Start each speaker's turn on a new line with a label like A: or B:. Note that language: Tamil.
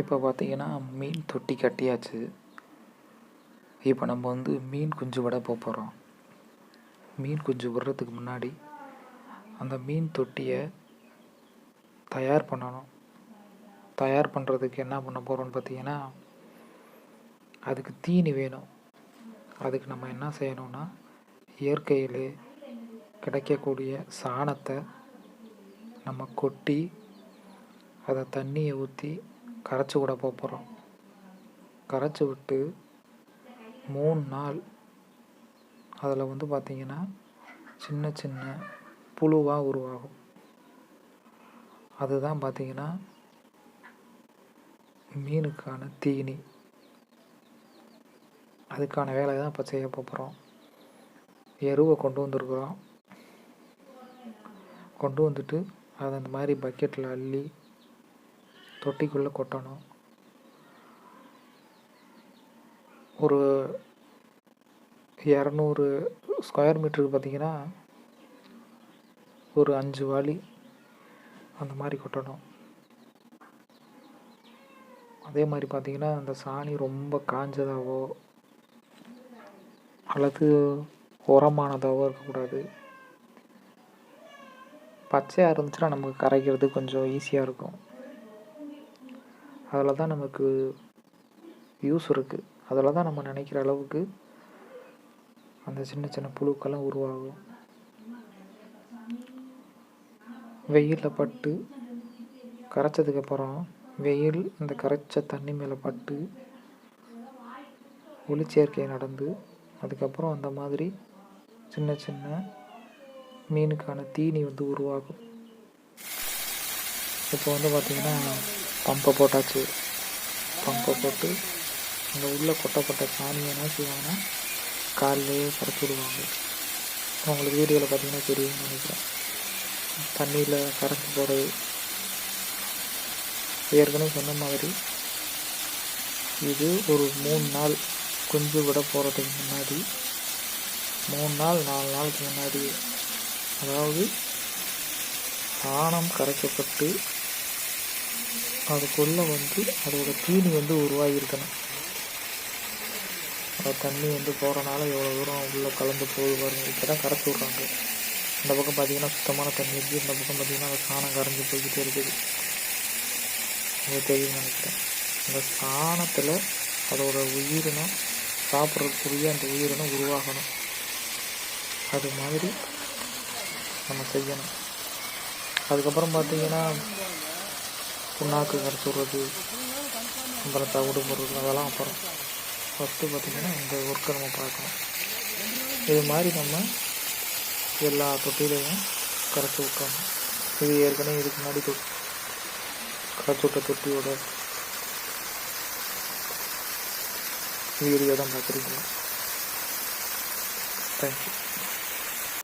A: இப்போ பார்த்தீங்கன்னா மீன் தொட்டி கட்டியாச்சு. இப்போ நம்ம வந்து மீன் குஞ்சு விட போகிறோம் மீன் குஞ்சு விடுறதுக்கு முன்னாடி அந்த மீன் தொட்டியை தயார் பண்ணணும். தயார் பண்ணுறதுக்கு என்ன பண்ண போகிறோம்னு பார்த்தீங்கன்னா அதுக்கு தீனி வேணும். அதுக்கு நம்ம என்ன செய்யணும்னா இயற்கையிலே கிடைக்கக்கூடிய சாணத்தை நம்ம கொட்டி அதை தண்ணியை ஊற்றி கரைச்சி விட போகிறோம் கரைச்சி விட்டு மூணு நாள் அதில் வந்து பார்த்திங்கன்னா சின்ன சின்ன புழுவாக உருவாகும். அதுதான் பார்த்திங்கன்னா மீனுக்கான தீனி. அதுக்கான வேலையை தான் இப்போ செய்ய போகிறோம் எருவை கொண்டு வந்திருக்குறோம். கொண்டு வந்துட்டு அதை அந்த மாதிரி பக்கெட்டில் அள்ளி தொட்டிக்குள்ளே கொட்டணும். ஒரு இரநூறு ஸ்கொயர் மீட்டருக்கு பார்த்தீங்கன்னா ஒரு அஞ்சு வாளி அந்த மாதிரி கொட்டணும். அதே மாதிரி பார்த்தீங்கன்னா அந்த சாணி ரொம்ப காஞ்சதாகவோ அல்லது உரமானதாகவோ இருக்கக்கூடாது. பச்சையாக இருந்துச்சுன்னா நமக்கு கரைக்கிறது கொஞ்சம் ஈஸியாக இருக்கும். அதில் தான் நமக்கு யூஸ் இருக்குது அதில் தான் நம்ம நினைக்கிற அளவுக்கு அந்த சின்ன சின்ன புழுக்கெல்லாம் உருவாகும். வெயிலில் பட்டு கரைச்சதுக்கப்புறம் வெயில் இந்த கரைச்ச தண்ணி மேலே பட்டு ஒளிச்சேர்க்கை நடந்து அதுக்கப்புறம் அந்த மாதிரி சின்ன சின்ன மீனுக்கான தீனி வந்து உருவாகும். இப்போ வந்து பார்த்திங்கன்னா பம்பை போட்டாச்சு. பம்பை போட்டு அந்த உள்ளே கொட்டப்பட்ட சாணியை என்ன செய்வாங்கன்னா காலிலேயே கரைச்சி விடுவாங்க. உங்களுக்கு வீடியோவில் பார்த்தீங்கன்னா தெரியும்னு நினைக்கிறேன். தண்ணியில் கரைச்சி போடுறது. ஏற்கனவே சொன்ன மாதிரி இது ஒரு மூணு நாள் குஞ்சு விட போகிறதுக்கு முன்னாடி மூணு நாள் நாலு நாளுக்கு முன்னாடி அதாவது சாணம் கரைக்கப்பட்டு அதுக்குள்ளே வந்து அதோடய தீனி வந்து உருவாகியிருக்கணும். அந்த தண்ணி வந்து போகிறனால எவ்வளோ தூரம் உள்ளே கலந்து போகுது பாருங்கள் இப்போ தான் கரைச்சி விட்றாங்க. இந்த பக்கம் பார்த்தீங்கன்னா சுத்தமான தண்ணி இருக்குது இந்த பக்கம் பார்த்தீங்கன்னா அந்த சாணம் கரைஞ்சி போய்கிட்டே இருக்குது. உங்களுக்கு தெரியும்னு நினைக்கிறேன். அந்த சாணத்தில் அதோட உயிரினம் சாப்பிட்றதுக்குரிய அந்த உயிரினம் உருவாகணும். அது மாதிரி நம்ம செய்யணும். அதுக்கப்புறம் பார்த்தீங்கன்னா புண்ணாக்கு கரைச்சி விட்றது அப்புறம் தவிடு போடுறது அதெல்லாம் அப்புறம் ஃபஸ்ட்டு பார்த்திங்கன்னா இந்த ஒர்க்கை நம்ம பார்க்கணும். இது மாதிரி நம்ம எல்லா தொட்டிலையும் கரைச்சி விட்டோம் இது ஏற்கனவே இதுக்கு முன்னாடி தொ கரைச்சி விட்ட தொட்டியோட வீடியோ தான் பார்க்குறீங்களா? தேங்க்யூ